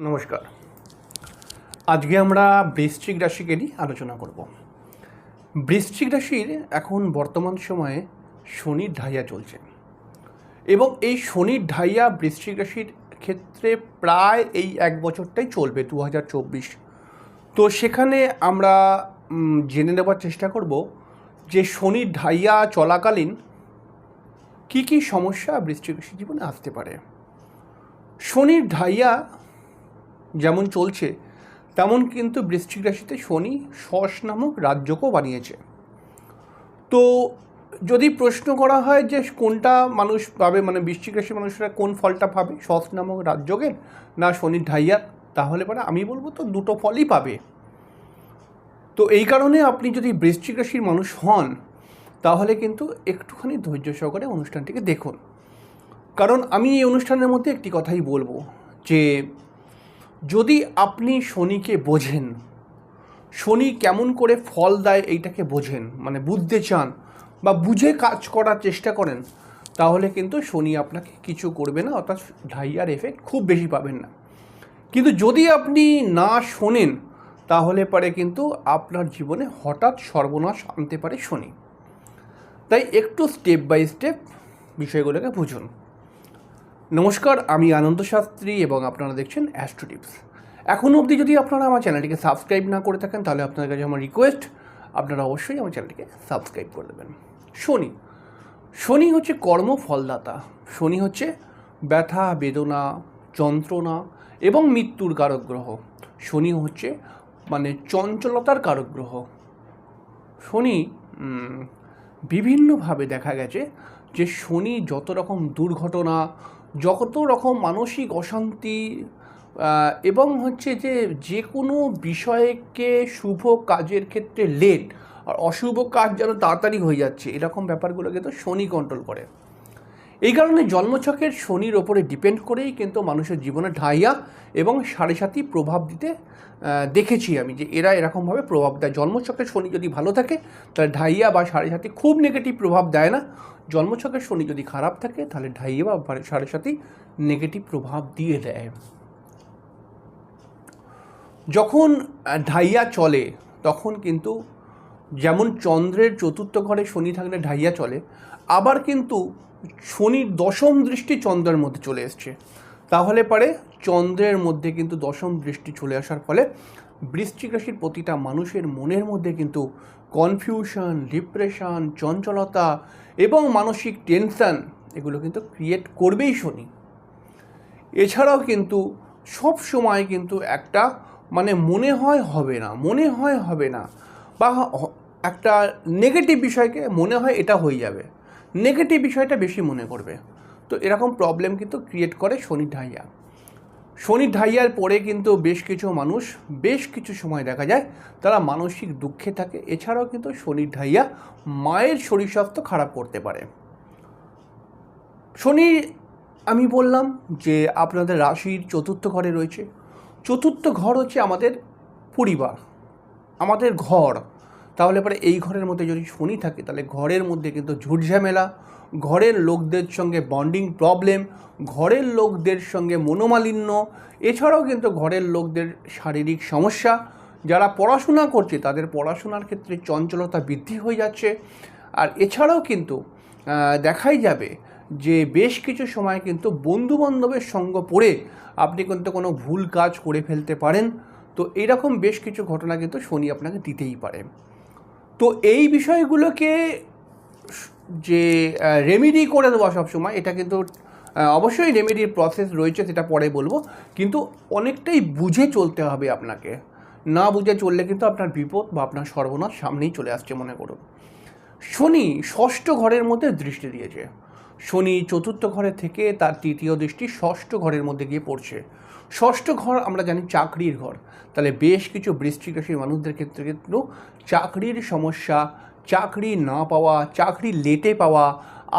নমস্কার। আজকে আমরা বৃশ্চিক রাশিকে নিয়ে আলোচনা করব। বৃশ্চিক রাশির এখন বর্তমান সময়ে শনির ঢাইয়া চলছে এবং এই শনির ঢাইয়া বৃশ্চিক রাশির ক্ষেত্রে প্রায় এই এক বছরটাই চলবে দু হাজার চব্বিশ। তো সেখানে আমরা জেনে নেবার চেষ্টা করব যে শনির ঢাইয়া চলাকালীন কী কী সমস্যা রাশির জীবনে আসতে পারে। শনির ঢাইয়া যেমন চলছে, তেমন কিন্তু বৃশ্চিক রাশিতে শনি শস নামক রাজ্যকেও বানিয়েছে। তো যদি প্রশ্ন করা হয় যে কোনটা মানুষ পাবে মানে বৃশ্চিক রাশির মানুষরা কোন ফলটা পাবে শস নামক রাজযোগের না শনির ঢাইয়ার তাহলে পরে আমি বলব তো দুটো ফলই পাবে। তো এই কারণে আপনি যদি বৃশ্চিক রাশির মানুষ হন, তাহলে কিন্তু একটুখানি ধৈর্য সহকারে অনুষ্ঠানটিকে দেখুন। কারণ আমি এই অনুষ্ঠানের মধ্যে একটি কথাই বলব যে যদি আপনি শনিকে বোঝেন, শনি কেমন করে ফল দেয় এইটাকে বোঝেন মানে বুঝতে চান বা বুঝে কাজ করার চেষ্টা করেন, তাহলে কিন্তু শনি আপনাকে কিছু করবে না, অর্থাৎ ঢাইয়ার এফেক্ট খুব বেশি পাবেন না। কিন্তু যদি আপনি না শোনেন, তাহলে পরে কিন্তু আপনার জীবনে হঠাৎ সর্বনাশ আনতে পারে শনি। তাই একটু স্টেপ বাই স্টেপ বিষয়গুলোকে বুঝুন। নমস্কার, আমি আনন্দ শাস্ত্রী এবং আপনারা দেখছেন অ্যাস্ট্রো টিপস এখনও অবধি যদি আপনারা আমার চ্যানেলটিকে সাবস্ক্রাইব না করে থাকেন, তাহলে আপনাদের কাছে আমার রিকোয়েস্ট আপনারা অবশ্যই আমার চ্যানেলটিকে সাবস্ক্রাইব করে দেবেন। শনি। শনি হচ্ছে কর্মফলদাতা শনি হচ্ছে ব্যথা, বেদনা, যন্ত্রণা এবং মৃত্যুর কারক গ্রহ শনি হচ্ছে মানে চঞ্চলতার কারক গ্রহ শনি বিভিন্নভাবে দেখা গেছে যে শনি যত রকম দুর্ঘটনা যত রকম মানসিক অশান্তি এবং হচ্ছে যে যে কোনো বিষয়কে শুভ কাজের ক্ষেত্রে লেট আর অশুভ কাজ যেন তাড়াতাড়ি হয়ে যাচ্ছে, এরকম ব্যাপারগুলোকে তো শনি কন্ট্রোল করে। এই কারণে জন্মছকের শনির ওপরে ডিপেন্ড করেই কিন্তু মানুষের জীবনে ঢাইয়া এবং সাড়ে সাথী প্রভাব দিতে দেখেছি আমি যে এরা এরকমভাবে প্রভাব দেয়। জন্মছকের শনি যদি ভালো থাকে, তাহলে ঢাইয়া বা সাড়ে সাথী খুব নেগেটিভ প্রভাব দেয় না। জন্মছকের শনি যদি খারাপ থাকে, তাহলে ঢাইয়া বা সাড়ে সাথী নেগেটিভ প্রভাব দিয়ে দেয়। যখন ঢাইয়া চলে, তখন কিন্তু যেমন চন্দ্রের চতুর্থ ঘরে শনি থাকলে ঢাইয়া চলে, আবার কিন্তু শনির দশম দৃষ্টি চন্দ্রের মধ্যে চলে এসছে। তাহলে পরে চন্দ্রের মধ্যে কিন্তু দশম দৃষ্টি চলে আসার ফলে বৃশ্চিক রাশির প্রতিটা মানুষের মনের মধ্যে কিন্তু কনফিউশন ডিপ্রেশন চঞ্চলতা এবং মানসিক টেনশন এগুলো কিন্তু ক্রিয়েট করবেই শনি। এছাড়াও কিন্তু সব সময় কিন্তু একটা মানে মনে হয় হবে না, মনে হয় হবে না বা একটা নেগেটিভ বিষয়কে মনে হয় এটা হয়ে যাবে। নেগেটিভ বিষয়টা বেশি মনে করবে। তো এরকম প্রবলেম কিন্তু ক্রিয়েট করে শনি ঢাইয়া। শনি ঢাইয়ার পরে কিন্তু বেশ কিছু মানুষ, বেশ কিছু সময় দেখা যায় তারা মানসিক দুঃখে থাকে। এছাড়াও কিন্তু শনি ঢাইয়া মায়ের শরীর স্বাস্থ্য খারাপ করতে পারে। শনি, আমি বললাম যে আপনাদের রাশির চতুর্থ ঘরে রয়েছে। চতুর্থ ঘর হচ্ছে আমাদের পরিবার, আমাদের ঘর। তাহলে পরে এই ঘরের মধ্যে যদি শনি থাকে, তাহলে ঘরের মধ্যে কিন্তু ঝুটঝামেলা, ঘরের লোকদের সঙ্গে বন্ডিং প্রবলেম ঘরের লোকদের সঙ্গে মনোমালিন্য, এছাড়াও কিন্তু ঘরের লোকদের শারীরিক সমস্যা। যারা পড়াশোনা করছে, তাদের পড়াশোনার ক্ষেত্রে চঞ্চলতা বৃদ্ধি হয়ে যাচ্ছে। আর এছাড়াও কিন্তু দেখাই যাবে যে বেশ কিছু সময় কিন্তু বন্ধু বান্ধবের সঙ্গ পড়ে আপনি কিন্তু কোনো ভুল কাজ করে ফেলতে পারেন। তো এইরকম বেশ কিছু ঘটনা কিন্তু শনি আপনাকে দিতেই পারে। তো এই বিষয়গুলোকে যে রেমেডি করে দেওয়া সবসময়, এটা কিন্তু অবশ্যই রেমেডির প্রসেস রয়েছে, সেটা পরে বলব। কিন্তু অনেকটাই বুঝে চলতে হবে আপনাকে। না বুঝে চললে কিন্তু আপনার বিপদ বা আপনার সর্বনাশ সামনেই চলে আসছে, মনে করুন। শনি ষষ্ঠ ঘরের মধ্যে দৃষ্টি দিয়েছে। শনি চতুর্থ ঘরে থেকে তার তৃতীয় দৃষ্টি ষষ্ঠ ঘরের মধ্যে গিয়ে পড়ছে। ষষ্ঠ ঘর আমরা জানি চাকরির ঘর। তাহলে বেশ কিছু বৃশ্চিক রাশির মানুষদের ক্ষেত্রে কিন্তু চাকরির সমস্যা, চাকরি না পাওয়া, চাকরি লেটে পাওয়া,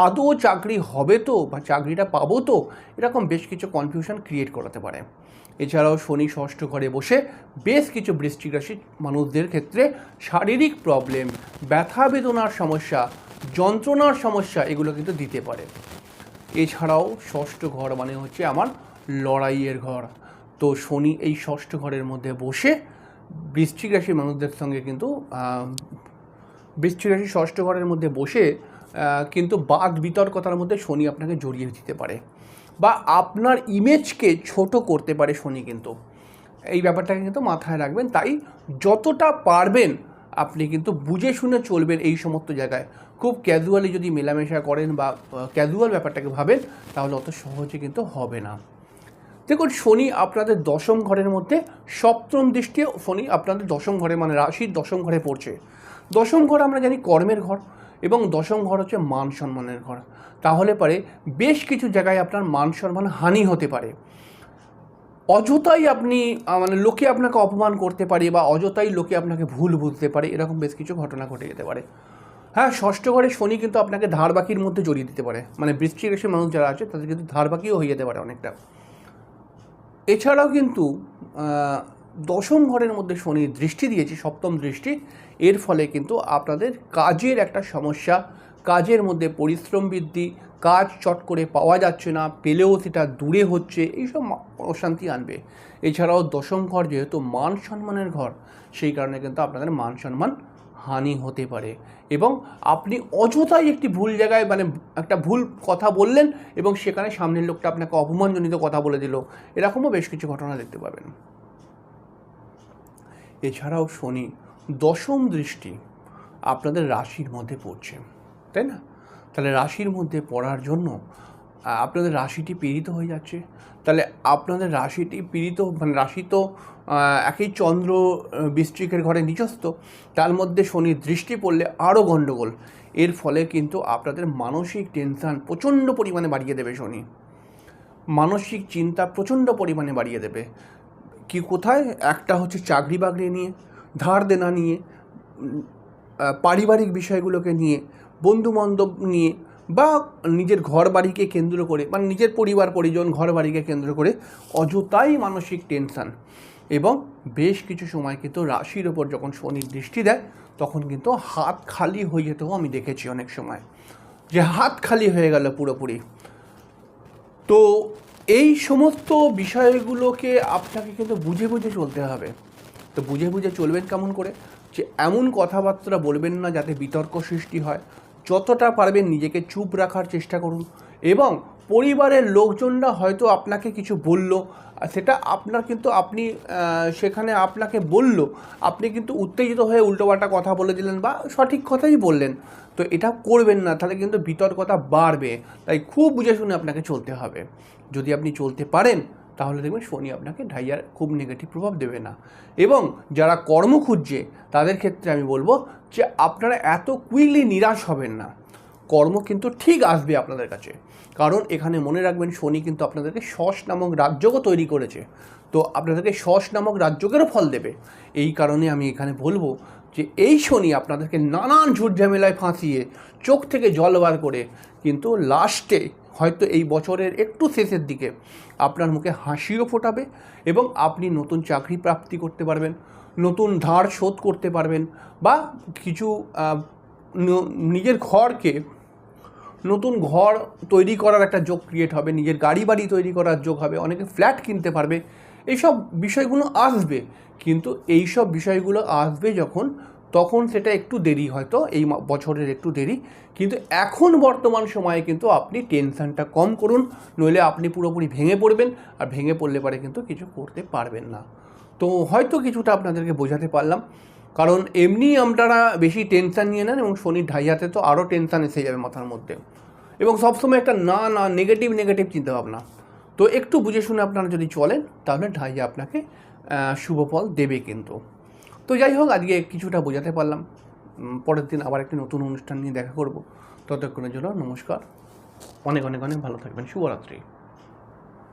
আদৌ চাকরি হবে তো বা চাকরিটা পাবো তো, এরকম বেশ কিছু কনফিউশন ক্রিয়েট করাতে পারে। এছাড়াও শনি ষষ্ঠ ঘরে বসে বেশ কিছু বৃশ্চিক রাশির মানুষদের ক্ষেত্রে শারীরিক প্রবলেম ব্যথা বেদনার সমস্যা যন্ত্রণার সমস্যা এগুলো কিন্তু দিতে পারে। এছাড়াও ষষ্ঠ ঘর মানে হচ্ছে আমার লড়াইয়ের ঘর। তো শনি এই ষষ্ঠ ঘরের মধ্যে বসে বৃশ্চিক রাশির মানুষদের সঙ্গে কিন্তু বৃশ্চিক রাশি ষষ্ঠ ঘরের মধ্যে বসে কিন্তু বাদ বিতর্কতার মধ্যে শনি আপনাকে জড়িয়ে দিতে পারে। বা আপনার ইমেজকে ছোট করতে পারে শনি কিন্তু। এই ব্যাপারটাকে কিন্তু মাথায় রাখবেন। তাই যতটা পারবেন, আপনি কিন্তু বুঝে শুনে চলবেন এই সমস্ত জায়গায়। খুব ক্যাজুয়ালি যদি মেলামেশা করেন বা ক্যাজুয়াল ব্যাপারটাকে ভাবেন, তাহলে অত সহজে কিন্তু হবে না। দেখুন, শনি আপনাদের দশম ঘরের মধ্যে, সপ্তম দৃষ্টিও শনি আপনাদের দশম ঘরে মানে রাশির দশম ঘরে পড়ছে। দশম ঘর আমরা জানি কর্মের ঘর, এবং দশম ঘর হচ্ছে মান সম্মানের ঘর। তাহলে পরে বেশ কিছু জায়গায় আপনার মান সম্মান হানি হতে পারে। অযথাই আপনি মানে লোকে আপনাকে অপমান করতে পারে বা অযথাই লোকে আপনাকে ভুল বুঝতে পারে, এরকম বেশ কিছু ঘটনা ঘটে যেতে পারে। হ্যাঁ ষষ্ঠ ঘরে শনি কিন্তু আপনাকে ধার বাকির মধ্যে জড়িয়ে দিতে পারে। মানে বৃষ্টি রাশির মানুষ যারা আছে, তাদের কিন্তু ধার বাকিও হয়ে যেতে পারে অনেকটা। এছাড়াও কিন্তু দশম ঘরের মধ্যে শনি দৃষ্টি দিয়েছে, সপ্তম দৃষ্টি। এর ফলে কিন্তু আপনাদের কাজের একটা সমস্যা, কাজের মধ্যে পরিশ্রম বৃদ্ধি, কাজ চট করে পাওয়া যাচ্ছে না, পেলেও সেটা দূরে হচ্ছে, এইসব অশান্তি আনবে। এছাড়াও দশম ঘর যেহেতু মান সম্মানের ঘর, সেই কারণে কিন্তু আপনাদের মান সম্মান হানি হতে পারে। এবং আপনি অযথাই একটি ভুল জায়গায় মানে একটা ভুল কথা বললেন এবং সেখানে সামনের লোকটা আপনাকে অপমানজনিত কথা বলে দিল। এরকমও বেশ কিছু ঘটনা দেখতে পাবেন। এছাড়াও শনি, দশম দৃষ্টি আপনাদের রাশির মধ্যে পড়ছে, তাই না? তাহলে রাশির মধ্যে পড়ার জন্য আপনাদের রাশিটি পীড়িত হয়ে যাচ্ছে। তাহলে আপনাদের রাশিটি পীড়িত মানে রাশি তো একই চন্দ্র বৃশ্চিকের ঘরে নিচস্থ তার মধ্যে শনির দৃষ্টি পড়লে আরও গণ্ডগোল। এর ফলে কিন্তু আপনাদের মানসিক টেনশান প্রচণ্ড পরিমাণে বাড়িয়ে দেবে শনি। মানসিক চিন্তা প্রচণ্ড পরিমাণে বাড়িয়ে দেবে। কি কোথায়? একটা হচ্ছে চাকরি বাকরি নিয়ে, ধার দেনা নিয়ে পারিবারিক বিষয়গুলোকে নিয়ে বন্ধু বান্ধব নিয়ে বা নিজের ঘর বাড়িকে কেন্দ্র করে মানে নিজের পরিবার, পরিজন ঘর বাড়িকে কেন্দ্র করে অযথাই মানসিক টেনশান এবং বেশ কিছু সময় কিন্তু রাশির ওপর যখন শনির দৃষ্টি দেয়, তখন কিন্তু হাত খালি হয়ে যেতেও আমি দেখেছি অনেক সময়। যে হাত খালি হয়ে গেল পুরোপুরি। তো এই সমস্ত বিষয়গুলোকে আপনাকে কিন্তু বুঝে বুঝে চলতে হবে। তো বুঝে বুঝে চলবেন কেমন করে? যে এমন কথাবার্তা বলবেন না যাতে বিতর্ক সৃষ্টি হয় যতটা পারবেন নিজেকে চুপ রাখার চেষ্টা করুন। এবং পরিবারের লোকজনরা হয়তো আপনাকে কিছু বলল সেটা আপনার কিন্তু আপনি সেখানে আপনাকে বলল, আপনি কিন্তু উত্তেজিত হয়ে উল্টোপাল্টা কথা বলে দিলেন বা সঠিক কথাই বললেন। তো এটা করবেন না, তাহলে কিন্তু বিতর্কতা বাড়বে। তাই খুব বুঝে শুনে আপনাকে চলতে হবে। যদি আপনি চলতে পারেন তাহলে দেখবেন শনি আপনাকে ঢাইয়ার খুব নেগেটিভ প্রভাব দেবে না। এবং যারা কর্ম খুঁজছে, তাদের ক্ষেত্রে আমি বলব যে আপনারা এত কুইকলি নিরাশ হবেন না। কর্ম কিন্তু ঠিক আসবে আপনাদের কাছে। কারণ এখানে মনে রাখবেন শনি কিন্তু আপনাদেরকে শস নামক রাজ্যকও তৈরি করেছে। তো আপনাদেরকে শস নামক রাজ্যকেরও ফল দেবে। এই কারণে আমি এখানে বলব যে এই শনি আপনাদেরকে নানান ঝুট ঝামেলায় ফাঁসিয়ে, চোখ থেকে জল বার করে কিন্তু লাস্টে হয়তো এই বছরের একটু শেষের দিকে আপনার মুখে হাসিও ফোটাবে এবং আপনি নতুন চাকরি প্রাপ্তি করতে পারবেন, নতুন ধার শোধ করতে পারবেন বা কিছু নিজের ঘরকে নতুন ঘর তৈরি করার একটা যোগ ক্রিয়েট হবে, নিজের গাড়ি বাড়ি তৈরি করার যোগ হবে, অনেকে ফ্ল্যাট কিনতে পারবে, এইসব বিষয়গুলো আসবে। কিন্তু এই সব বিষয়গুলো আসবে যখন তখন সেটা একটু দেরি হয়তো, এই বছরের একটু দেরি। কিন্তু এখন বর্তমান সময়ে কিন্তু আপনি টেনশনটা কম করুন, নইলে আপনি পুরোপুরি ভেঙে পড়বেন, আর ভেঙে পড়লে পরে কিন্তু কিছু করতে পারবেন না। তো হয়তো কিছুটা আপনাদেরকে বোঝাতে পারলাম। কারণ এমনি আপনারা বেশি টেনশন নিয়ে নেন এবং শনির ঢাইয়াতে তো আরও টেনশন এসে যাবে মাথার মধ্যে। এবং সবসময় একটা না না নেগেটিভ নেগেটিভ চিন্তাভাবনা। তো একটু বুঝে শুনে আপনারা যদি চলেন, তাহলে ঢাইয়া আপনাকে শুভ ফল দেবে কিন্তু। তো যাই হোক আজকে কিছুটা বোঝাতে পারলাম। পরের দিন আবার একটি নতুন অনুষ্ঠান নিয়ে দেখা করব। ততক্ষণের জন্য নমস্কার। অনেক অনেক অনেক ভালো থাকবেন। শুভরাত্রি।